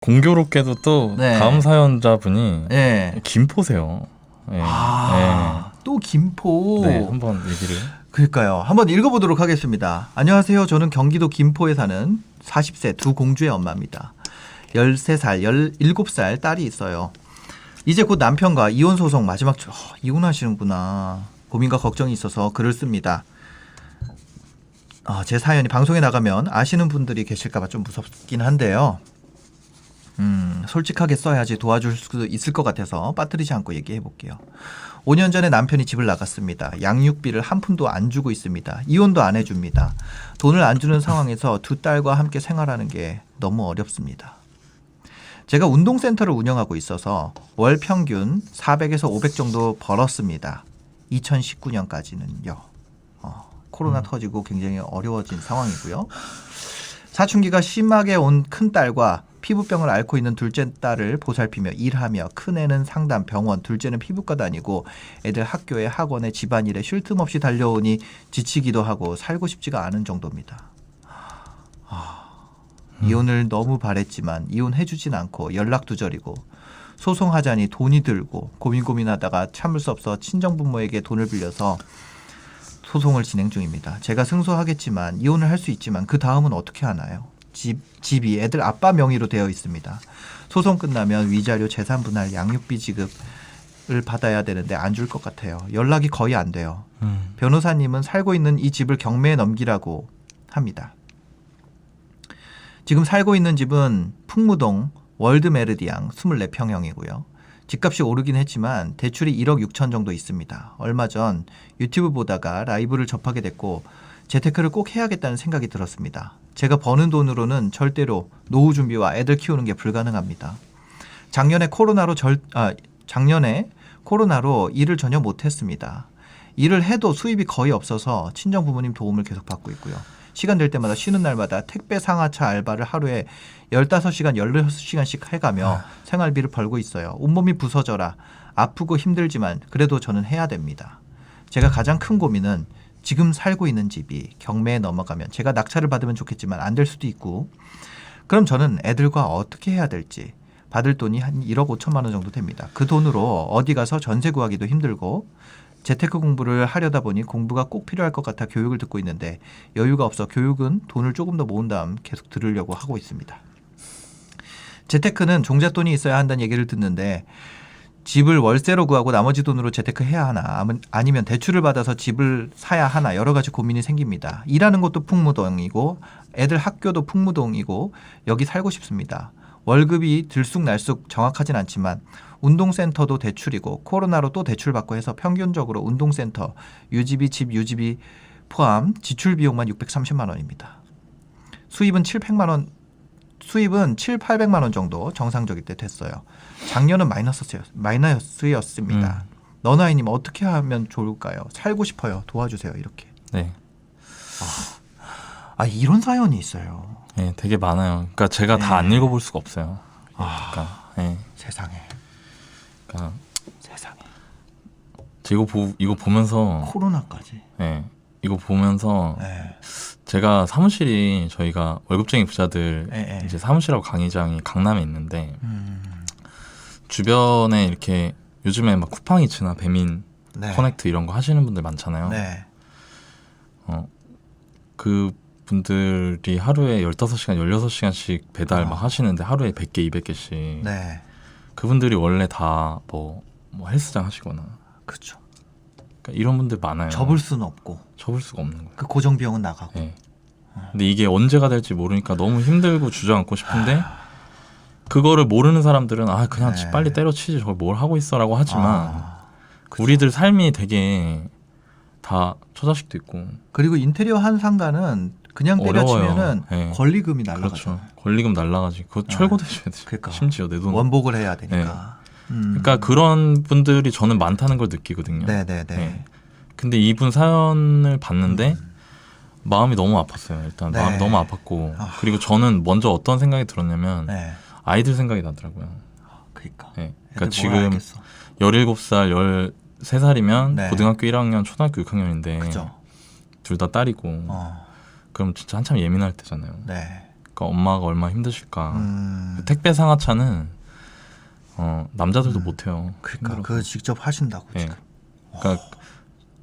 공교롭게도 또 네. 다음 사연자분이 예. 김포세요. 예. 아, 또 김포. 네. 네, 한번 얘기를. 그러니까요. 한번 읽어보도록 하겠습니다. 안녕하세요. 저는 경기도 김포에 사는 40세 두 공주의 엄마입니다. 13살, 17살 딸이 있어요. 이제 곧 남편과 이혼 소송 마지막 주... 어, 이혼하시는구나. 고민과 걱정이 있어서 글을 씁니다. 아, 제 사연이 방송에 나가면 아시는 분들이 계실까봐 좀 무섭긴 한데요. 음, 솔직하게 써야지 도와줄 수 있을 것 같아서 빠뜨리지 않고 얘기해 볼게요. 5년 전에 남편이 집을 나갔습니다. 양육비를 한 푼도 안 주고 있습니다. 이혼도 안 해줍니다. 돈을 안 주는 상황에서 두 딸과 함께 생활하는 게 너무 어렵습니다. 제가 운동센터를 운영하고 있어서 월 평균 400에서 500 정도 벌었습니다. 2019년까지는요. 어, 코로나 터지고 굉장히 어려워진 상황이고요. 사춘기가 심하게 온 큰 딸과 피부병을 앓고 있는 둘째 딸을 보살피며 일하며 큰애는 상담, 병원, 둘째는 피부과 다니고 애들 학교에 학원에 집안일에 쉴 틈 없이 달려오니 지치기도 하고 살고 싶지가 않은 정도입니다. 아, 이혼을 너무 바랬지만 이혼해주진 않고 연락 두절이고 소송하자니 돈이 들고 고민 고민하다가 참을 수 없어 친정부모에게 돈을 빌려서 소송을 진행 중입니다. 제가 승소하겠지만 이혼을 할 수 있지만 그 다음은 어떻게 하나요? 집 집이 애들 아빠 명의로 되어 있습니다. 소송 끝나면 위자료 재산 분할 양육비 지급을 받아야 되는데 안 줄 것 같아요. 연락이 거의 안 돼요. 음. 변호사님은 살고 있는 이 집을 경매에 넘기라고 합니다. 지금 살고 있는 집은 풍무동 월드 메르디앙 24평형이고요. 집값이 오르긴 했지만 대출이 1억 6천 정도 있습니다. 얼마 전 유튜브 보다가 라이브를 접하게 됐고 재테크를 꼭 해야겠다는 생각이 들었습니다. 제가 버는 돈으로는 절대로 노후 준비와 애들 키우는 게 불가능합니다. 작년에 코로나로 절, 아, 작년에 코로나로 일을 전혀 못했습니다. 일을 해도 수입이 거의 없어서 친정 부모님 도움을 계속 받고 있고요. 시간 될 때마다 쉬는 날마다 택배 상하차 알바를 하루에 15시간, 16시간씩 해가며 생활비를 벌고 있어요. 온몸이 부서져라. 아프고 힘들지만 그래도 저는 해야 됩니다. 제가 가장 큰 고민은 지금 살고 있는 집이 경매에 넘어가면 제가 낙찰을 받으면 좋겠지만 안 될 수도 있고 그럼 저는 애들과 어떻게 해야 될지 받을 돈이 한 1억 5천만 원 정도 됩니다. 그 돈으로 어디 가서 전세 구하기도 힘들고 재테크 공부를 하려다 보니 공부가 꼭 필요할 것 같아 교육을 듣고 있는데 여유가 없어 교육은 돈을 조금 더 모은 다음 계속 들으려고 하고 있습니다. 재테크는 종잣돈이 있어야 한다는 얘기를 듣는데 집을 월세로 구하고 나머지 돈으로 재테크 해야 하나 아니면 대출을 받아서 집을 사야 하나 여러 가지 고민이 생깁니다. 일하는 곳도 풍무동이고 애들 학교도 풍무동이고 여기 살고 싶습니다. 월급이 들쑥날쑥 정확하진 않지만 운동센터도 대출이고 코로나로 또 대출받고 해서 평균적으로 운동센터 유지비 집 유지비 포함 지출 비용만 630만 원입니다. 수입은 700만 원 수입은 7, 800만 원 정도 정상적일 때 됐어요. 작년은 마이너스였, 마이너스였습니다. 너나이님 어떻게 하면 좋을까요? 살고 싶어요. 도와주세요. 이렇게. 네. 아 이런 사연이 있어요. 예, 되게 많아요. 그러니까 제가 다안 네. 읽어볼 수가 없어요. 예, 아. 그러니까, 예, 세상에, 그러니까 세상에. 저 이거 보 이거 보면서, 코로나까지. 예, 이거 보면서 네. 제가 사무실이 저희가 월급쟁이 부자들 예, 예. 이제 사무실하고 강의장이 강남에 있는데 음, 주변에 이렇게 요즘에 막 쿠팡이츠나 배민 네. 커넥트 이런 거 하시는 분들 많잖아요. 네. 어, 그 분들이 하루에 15시간, 16시간씩 배달 막 아. 하시는데 하루에 100개, 200개씩. 네. 그분들이 원래 다 뭐 뭐 헬스장 하시거나 그렇죠. 그러니까 이런 분들 많아요. 접을 수는 없고 접을 수가 없는 거예요. 그 고정 비용은 나가고. 예. 근데 이게 언제가 될지 모르니까 너무 힘들고 주저앉고 싶은데 그거를 모르는 사람들은 아 그냥 네. 빨리 때려치지 저걸 뭘 하고 있어라고 하지만 아, 그쵸. 우리들 삶이 되게 다 처자식도 있고 그리고 인테리어 한 상가는 그냥 어려워요. 때려치면은 네. 권리금이 그렇죠. 날라가죠. 권리금 날라가지 그거 네. 철거되셔야 돼. 그러니까. 심지어 내 돈. 원복을 해야 되니까. 음. 그러니까 그런 분들이 저는 많다는 걸 느끼거든요. 네네네. 네. 근데 이분 사연을 봤는데 마음이 너무 아팠어요. 일단 음. 네. 마음이 너무 아팠고 아. 그리고 저는 먼저 어떤 생각이 들었냐면 네. 아이들 생각이 나더라고요. 그러니까. 네. 그러니까 뭘 지금 알겠어. 17살, 13살이면 네. 고등학교 1학년, 초등학교 6학년인데 그죠. 둘다 딸이고 어. 그럼 진짜 한참 예민할 때잖아요. 네. 힘드실까 엄마가 얼마나 힘드실까 음. 그 택배 상하차는 어, 남자들도 못해요. 그러니까 힘들어서. 그 직접 하신다고 예. 지금. 그러니까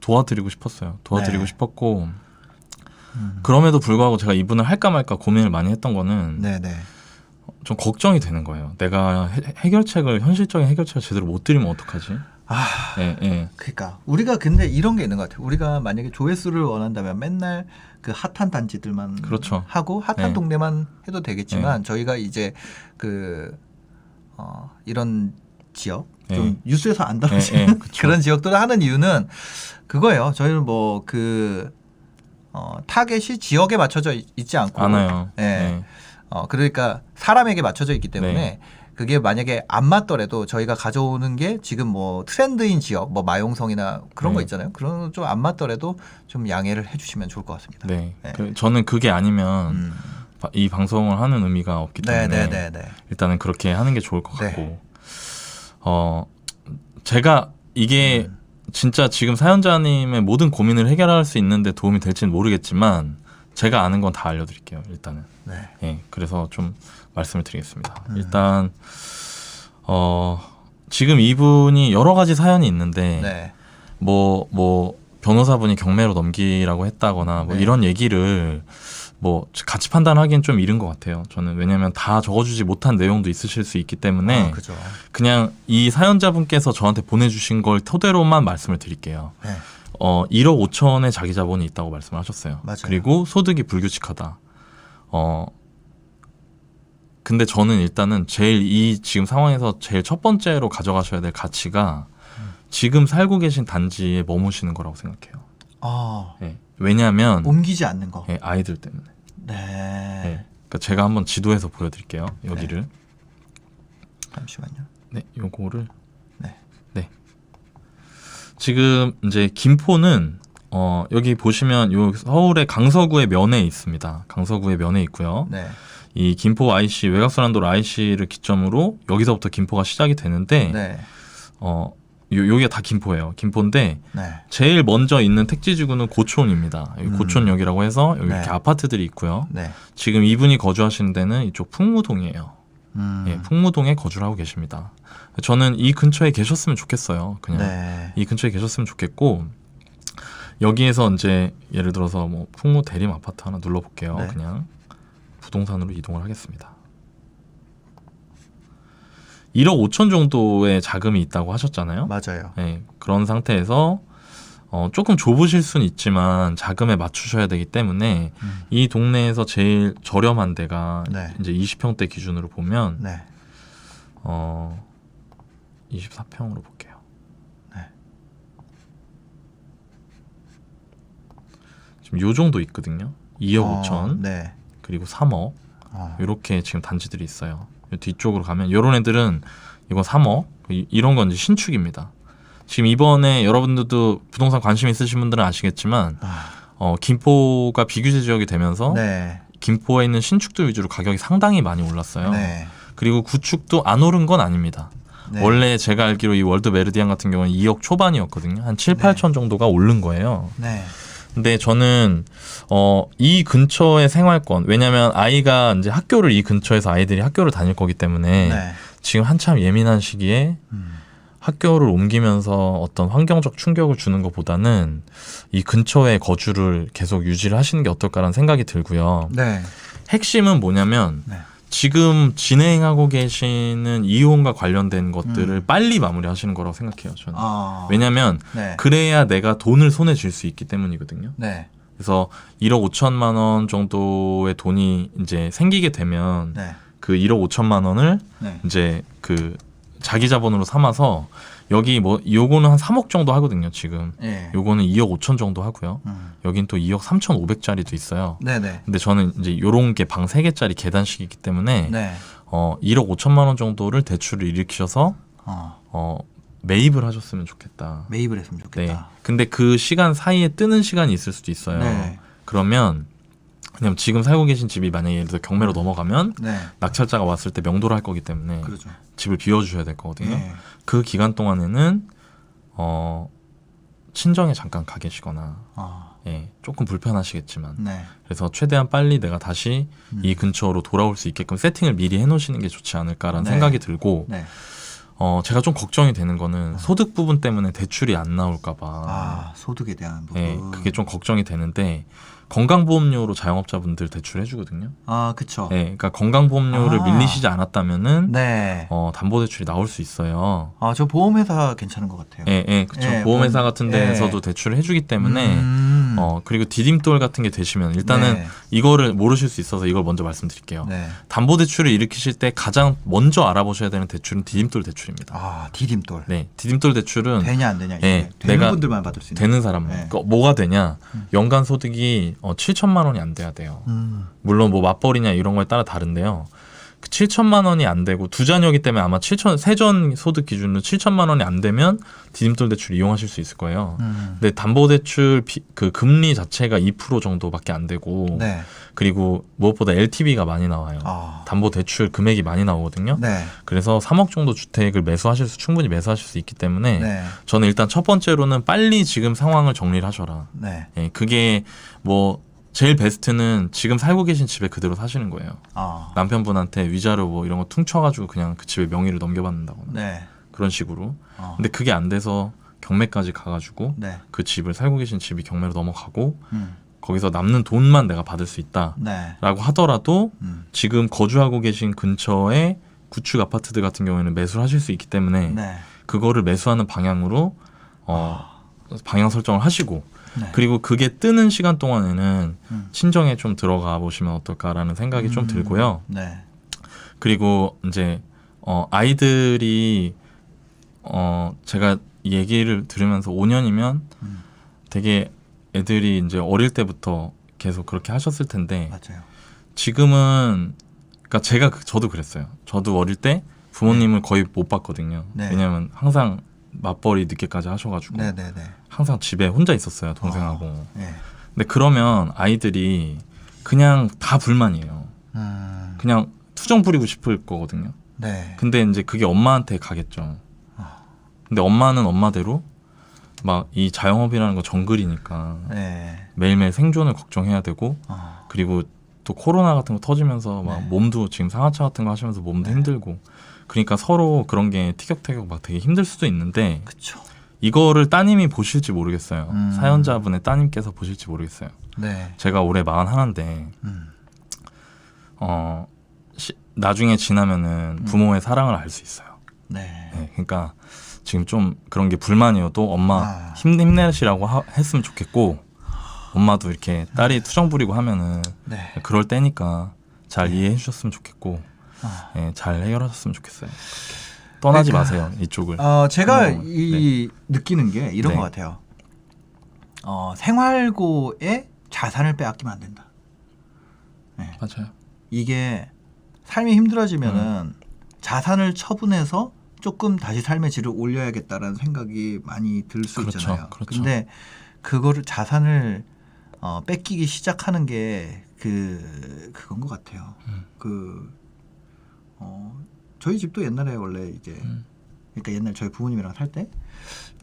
도와드리고 싶었어요. 도와드리고 네. 싶었고 음. 그럼에도 불구하고 제가 이분을 할까 말까 고민을 많이 했던 거는 네네. 좀 걱정이 되는 거예요. 내가 해, 해결책을 현실적인 해결책을 제대로 못 드리면 어떡하지? 아 예, 예. 그러니까 우리가 근데 이런 게 있는 것 같아요. 우리가 만약에 조회수를 원한다면 맨날 그 핫한 단지들만 그렇죠. 하고 핫한 네. 동네만 해도 되겠지만 저희가 이제 그 어, 이런 지역 좀 네. 뉴스에서 안 예, 다뤄지는 예, 그쵸. 그런 지역들을 하는 이유는 그거예요. 저희는 뭐 그 어, 타겟이 지역에 맞춰져 있, 지 않고 않아요. 예. 예. 어, 그러니까 사람에게 맞춰져 있기 때문에 네. 그게 만약에 안 맞더라도 저희가 가져오는 게 지금 뭐 트렌드인 지역, 뭐 마용성이나 그런 거 네. 있잖아요. 그런 거좀안 맞더라도 좀 양해를 해주시면 좋을 것 같습니다. 네. 네. 그, 저는 그게 아니면 음. 바- 이 방송을 하는 의미가 없기 네, 때문에 네, 네, 네. 일단은 그렇게 하는 게 좋을 것 네. 같고 어 제가 이게 음. 진짜 지금 사연자님의 모든 고민을 해결할 수 있는데 도움이 될지는 모르겠지만 제가 아는 건 다 알려드릴게요 일단은 네. 예 그래서 좀 말씀을 드리겠습니다 음. 일단 어 지금 이분이 여러 가지 사연이 있는데 네. 뭐, 뭐, 변호사분이 경매로 넘기라고 했다거나 뭐 네. 이런 얘기를 뭐 같이 판단하기엔 좀 이른 것 같아요. 저는 왜냐면 다 적어주지 못한 내용도 있으실 수 있기 때문에 아, 그죠. 그냥 이 사연자분께서 저한테 보내주신 걸 토대로만 말씀을 드릴게요. 네. 어, 1억 5천의 자기 자본이 있다고 말씀을 하셨어요. 맞아요. 그리고 소득이 불규칙하다. 어, 근데 저는 일단은 제일 이 지금 상황에서 제일 첫 번째로 가져가셔야 될 가치가 음. 지금 살고 계신 단지에 머무시는 거라고 생각해요. 아, 예. 왜냐하면 옮기지 않는 거. 예, 아이들 때문에. 네. 예. 그러니까 제가 한번 지도에서 보여드릴게요. 여기를. 잠시만요. 네, 요거를. 네. 네. 지금 이제 김포는 어 여기 보시면 요 서울의 강서구의 면에 있습니다. 강서구의 면에 있고요. 네. 이 김포 IC 외곽순환도로 IC를 기점으로 여기서부터 김포가 시작이 되는데 네. 어 요, 여기가 다 김포예요. 김포인데 네. 제일 먼저 있는 택지 지구는 고촌입니다. 여기 음. 고촌역이라고 해서 여기 네. 이렇게 아파트들이 있고요. 네. 지금 이분이 거주하시는 데는 이쪽 풍무동이에요. 음. 예, 풍무동에 거주를 하고 계십니다. 저는 이 근처에 계셨으면 좋겠어요. 그냥 네. 이 근처에 계셨으면 좋겠고 여기에서 이제 예를 들어서 뭐 풍무 대림 아파트 하나 눌러볼게요. 네. 그냥 부동산으로 이동을 하겠습니다. 1억 5천 정도의 자금이 있다고 하셨잖아요. 맞아요. 네, 그런 상태에서 어, 조금 좁으실 수는 있지만 자금에 맞추셔야 되기 때문에 음. 이 동네에서 제일 저렴한 데가 네. 이제 20평대 기준으로 보면 네. 어 24평으로 볼게요. 네. 지금 요 정도 있거든요. 2억 어, 5천 네. 그리고 3억 어. 이렇게 지금 단지들이 있어요. 요 뒤쪽으로 가면 요런 애들은 이건 3억 이- 이런 건 이제 신축입니다. 지금 이번에 여러분들도 부동산 관심 있으신 분들은 아시겠지만 아, 어, 김포가 비규제 지역이 되면서 네. 김포에 있는 신축들 위주로 가격이 상당히 많이 올랐어요. 네. 그리고 구축도 안 오른 건 아닙니다. 네. 원래 제가 알기로 이 월드 메르디안 같은 경우는 2억 초반이었거든요. 한 7, 네. 8천 정도가 오른 거예요. 네. 근데 저는 어, 이 근처의 생활권 왜냐면 아이가 이제 학교를 이 근처에서 아이들이 학교를 다닐 거기 때문에 네. 지금 한참 예민한 시기에 음. 학교를 옮기면서 어떤 환경적 충격을 주는 것보다는 이 근처에 거주를 계속 유지를 하시는 게 어떨까라는 생각이 들고요. 네. 핵심은 뭐냐면 네. 지금 진행하고 계시는 이혼과 관련된 것들을 음. 빨리 마무리하시는 거라고 생각해요. 저는. 아. 왜냐하면 네. 그래야 내가 돈을 손에 쥘 수 있기 때문이거든요. 네. 그래서 1억 5천만 원 정도의 돈이 이제 생기게 되면 네. 그 1억 5천만 원을 네. 이제 그 자기 자본으로 삼아서 여기 뭐 요거는 한 3억 정도 하거든요, 지금. 예. 요거는 2억 5천 정도 하고요. 음. 여긴 또 2억 3,500짜리도 있어요. 네, 네. 근데 저는 이제 요런 게 방 3개짜리 계단식이기 때문에 네. 어 1억 5천만 원 정도를 대출을 일으키셔서 어. 어 매입을 하셨으면 좋겠다. 매입을 했으면 네. 좋겠다. 근데 그 시간 사이에 뜨는 시간이 있을 수도 있어요. 네. 그러면 그냥 지금 살고 계신 집이 만약에 예를 들어 경매로 넘어가면 네. 낙찰자가 왔을 때 명도를 할 거기 때문에 그렇죠. 집을 비워주셔야 될 거거든요. 예. 그 기간 동안에는 어 친정에 잠깐 가 계시거나 어, 예, 조금 불편하시겠지만 네. 그래서 최대한 빨리 내가 다시 음. 이 근처로 돌아올 수 있게끔 세팅을 미리 해놓으시는 게 좋지 않을까라는 네. 생각이 들고 네. 어 제가 좀 걱정이 되는 거는 소득 부분 때문에 대출이 안 나올까봐 아, 소득에 대한 부분. 예, 그게 좀 걱정이 되는데 건강보험료로 자영업자분들 대출해주거든요. 아, 그쵸. 예, 그러니까 건강보험료를 아. 밀리시지 않았다면은 네. 어, 담보대출이 나올 수 있어요. 아, 저 보험회사 괜찮은 것 같아요. 예, 예, 그렇죠. 예, 보험회사 보험- 같은 예. 데에서도 대출을 해주기 때문에 음. 어 그리고 디딤돌 같은 게 되시면 일단은 네. 이거를 모르실 수 있어서 이걸 먼저 말씀드릴게요. 네. 담보 대출을 일으키실 때 가장 먼저 알아보셔야 되는 대출은 디딤돌 대출입니다. 아, 디딤돌. 네, 디딤돌 대출은 되냐 안 되냐. 예, 이게 되는 내가 분들만 받을 수 있는. 되는 사람은 네. 그러니까 뭐가 되냐? 연간 소득이 어, 7천만 원이 안 돼야 돼요. 음. 물론 뭐 맞벌이냐 이런 거에 따라 다른데요. 그 7천만 원이 안 되고 두 자녀기 때문에 아마 7천 세전 소득 기준으로 7천만 원이 안 되면 디딤돌 대출 이용하실 수 있을 거예요. 음. 근데 담보 대출 비- 그 금리 자체가 2% 정도밖에 안 되고 네. 그리고 무엇보다 LTV가 많이 나와요. 아. 담보 대출 금액이 많이 나오거든요. 네. 그래서 3억 정도 주택을 매수하실 수 충분히 매수하실 수 있기 때문에 네. 저는 일단 첫 번째로는 빨리 지금 상황을 정리를 하셔라. 네. 예, 그게 뭐 제일 베스트는 지금 살고 계신 집에 그대로 사시는 거예요. 아. 남편분한테 위자료 뭐 이런 거 퉁쳐가지고 그냥 그 집에 명의를 넘겨받는다거나 네. 그런 식으로. 어. 근데 그게 안 돼서 경매까지 가가지고 네. 그 집을 살고 계신 집이 경매로 넘어가고 음. 거기서 남는 돈만 내가 받을 수 있다라고 네. 하더라도 음. 지금 거주하고 계신 근처에 구축 아파트들 같은 경우에는 매수를 하실 수 있기 때문에 네. 그거를 매수하는 방향으로 어, 방향 설정을 하시고 네. 그리고 그게 뜨는 시간 동안에는 음. 친정에 좀 들어가 보시면 어떨까라는 생각이 좀 음. 들고요. 네. 그리고 이제 어 아이들이 어 제가 이 얘기를 들으면서 5년이면 음. 되게 애들이 이제 어릴 때부터 계속 그렇게 하셨을 텐데 맞아요. 지금은 그러니까 제가 그- 저도 그랬어요. 저도 어릴 때 부모님을 거의 못 봤거든요. 네. 왜냐면 항상 맞벌이 늦게까지 하셔가지고 네, 네, 네. 항상 집에 혼자 있었어요 동생하고. 네. 근데 그러면 아이들이 그냥 다 불만이에요. 음. 그냥 투정 부리고 싶을 거거든요. 네. 근데 이제 그게 엄마한테 가겠죠. 아. 근데 엄마는 엄마대로 막 이 자영업이라는 거 정글이니까 네. 매일매일 생존을 걱정해야 되고 어. 그리고 또 코로나 같은 거 터지면서 막 네. 몸도 지금 상하차 같은 거 하시면서 몸도 네. 힘들고 그러니까 서로 그런 게 티격태격 막 되게 힘들 수도 있는데 그쵸. 이거를 따님이 보실지 모르겠어요. 음. 사연자분의 따님께서 보실지 모르겠어요. 네. 제가 올해 마흔 하나인데 음. 어 시- 나중에 지나면은 음. 부모의 사랑을 알 수 있어요. 네. 네, 그러니까 지금 좀 그런 게 불만이어도 엄마 아. 힘 힘내시라고 하- 했으면 좋겠고 엄마도 이렇게 딸이 투정 부리고 하면은 네. 그럴 때니까 잘 이해해 주셨으면 좋겠고 아. 예, 잘 해결하셨으면 좋겠어요. 떠나지 그러니까- 마세요 이쪽을. 어, 제가 음, 이 느끼는 게 이런 네. 것 같아요. 어, 생활고에 자산을 빼앗기면 안 된다. 맞아요. 이게 삶이 힘들어지면은 음. 자산을 처분해서 조금 다시 삶의 질을 올려야겠다라는 생각이 많이 들수 그렇죠, 있잖아요. 그렇죠. 근데 그거를 자산을 어, 뺏기기 시작하는 게 그 그건 것 같아요. 음. 그 어, 저희 집도 옛날에 원래 이제 음. 그러니까 옛날 저희 부모님이랑 살 때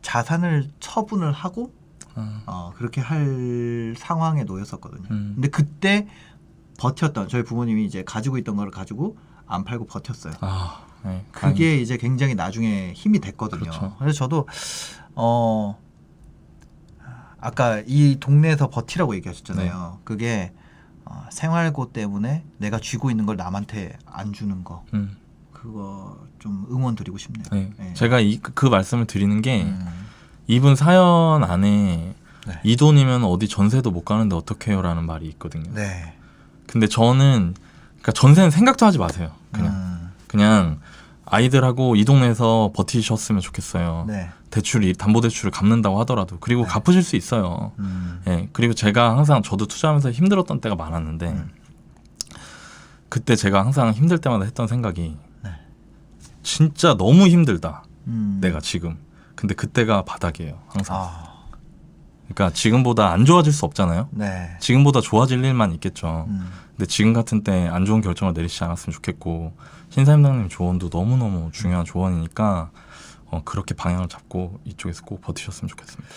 자산을 처분을 하고 아, 어, 그렇게 할 상황에 놓였었거든요. 음. 근데 그때 버텼던 저희 부모님이 이제 가지고 있던 거를 가지고 안 팔고 버텼어요. 아, 네, 그게 이제 굉장히 나중에 힘이 됐거든요. 그렇죠. 그래서 저도 어 아까 이 동네에서 버티라고 얘기하셨잖아요. 네. 그게 어, 생활고 때문에 내가 쥐고 있는 걸 남한테 안 주는 거 음, 그거 좀 응원 드리고 싶네요. 네. 네. 제가 이, 그, 그 말씀을 드리는 게 음, 이분 사연 안에 네. 이 돈이면 어디 전세도 못 가는데 어떡해요라는 말이 있거든요. 네. 근데 저는 그러니까 전세는 생각도 하지 마세요. 그냥 음, 그냥 아이들하고 이 동네에서 버티셨으면 좋겠어요. 네. 대출이 담보 대출을 갚는다고 하더라도 그리고 네. 갚으실 수 있어요. 음, 예. 그리고 제가 항상 저도 투자하면서 힘들었던 때가 많았는데 음. 그때 제가 항상 힘들 때마다 했던 생각이 네. 진짜 너무 힘들다. 음. 내가 지금. 근데 그때가 바닥이에요. 항상. 아, 그러니까 지금보다 안 좋아질 수 없잖아요. 네. 지금보다 좋아질 일만 있겠죠. 음, 근데 지금 같은 때 안 좋은 결정을 내리시지 않았으면 좋겠고 신사임당님 조언도 너무너무 중요한 조언이니까 어, 그렇게 방향을 잡고 이쪽에서 꼭 버티셨으면 좋겠습니다.